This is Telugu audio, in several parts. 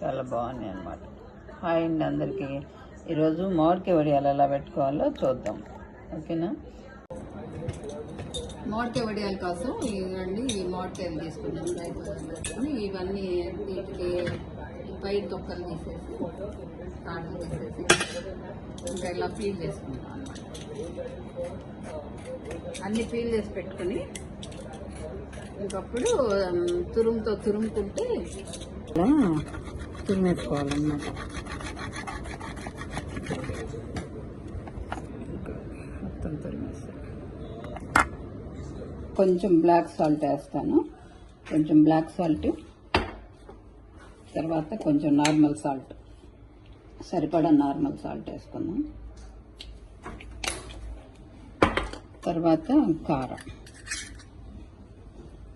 చాలా బాగున్నాయి అనమాట హాయ్ అండి అందరికీ ఈరోజు మామిడికాయ వడియాలు ఎలా పెట్టుకోవాలో చూద్దాం. ఓకేనా? మామిడికాయ వడియాల కోసం ఇవన్నీ ఈ మామిడికాయలు తీసుకున్నాను రైతు తీసుకుని ఇవన్నీ వీటికి పై తొక్కలు తీసేసి కాటలు తీసేసి ఇంకా ఇలా ఫీల్ చేసుకుంటాం అన్ని ఫీల్ చేసి పెట్టుకుని ఇంకప్పుడు తురుముతో తురుముకుంటే ఇలా నేర్చుకోవాలన్నమాట కొంచెం బ్లాక్ సాల్ట్ వేస్తాను. కొంచెం బ్లాక్ సాల్ట్. తర్వాత కొంచెం నార్మల్ సాల్ట్. సరిపడా నార్మల్ సాల్ట్ వేసుకుందాం. తర్వాత కారం.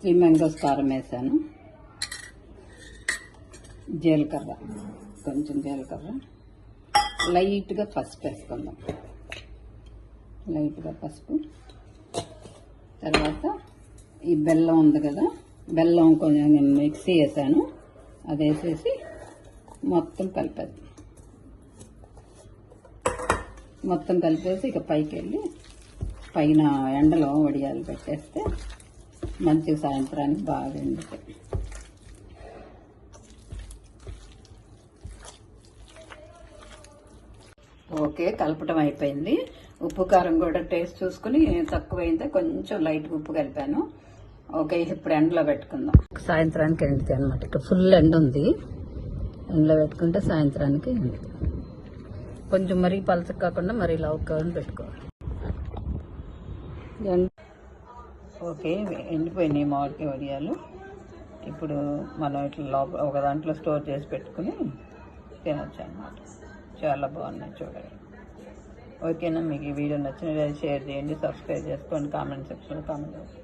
త్రీ మ్యాంగోస్ కారం వేసాను. జీలకర్ర కొంచెం జీలకర్ర. లైట్గా పసుపు వేసుకుందాం. లైట్గా పసుపు. తర్వాత ఈ బెల్లం ఉంది కదా బెల్లం కొంచెం నేను మిక్సీ వేసాను. అది వేసేసి మొత్తం కలిపేది మొత్తం కలిపేసి ఇక పైకి వెళ్ళి పైన ఎండలో వడియాలు పెట్టేస్తే మంచి సాయంత్రానికి బాగా ఎండుతాయి ఓకే కలపటం అయిపోయింది. ఉప్పు కారం కూడా టేస్ట్ చూసుకుని తక్కువైందే. కొంచెం లైట్ ఉప్పు కలిపాను. ఓకే ఇప్పుడు ఎండలో పెట్టుకుందాం. సాయంత్రానికి ఎండుతాయి అనమాట ఇక్కడ ఫుల్ ఎండ ఉంది. ఎండలో పెట్టుకుంటే సాయంత్రానికి ఎండుతాయి కొంచెం మరీ పలస కాకుండా మరీ లవ్ కావాలని పెట్టుకోవాలి. ఎండ ఓకే ఎండిపోయినాయి మామిడికాయ వడియాలు. ఇప్పుడు మనం ఇట్లా లోపల ఒక దాంట్లో స్టోర్ చేసి పెట్టుకుని తినొచ్చు అనమాట చాలా బాగున్నాయి చూడండి. ఓకేనా మీకు ఈ వీడియో నచ్చినట్లయితే షేర్ చేయండి సబ్స్క్రైబ్ చేసుకోండి కామెంట్ సెక్షన్లో కామెంట్ చేయండి.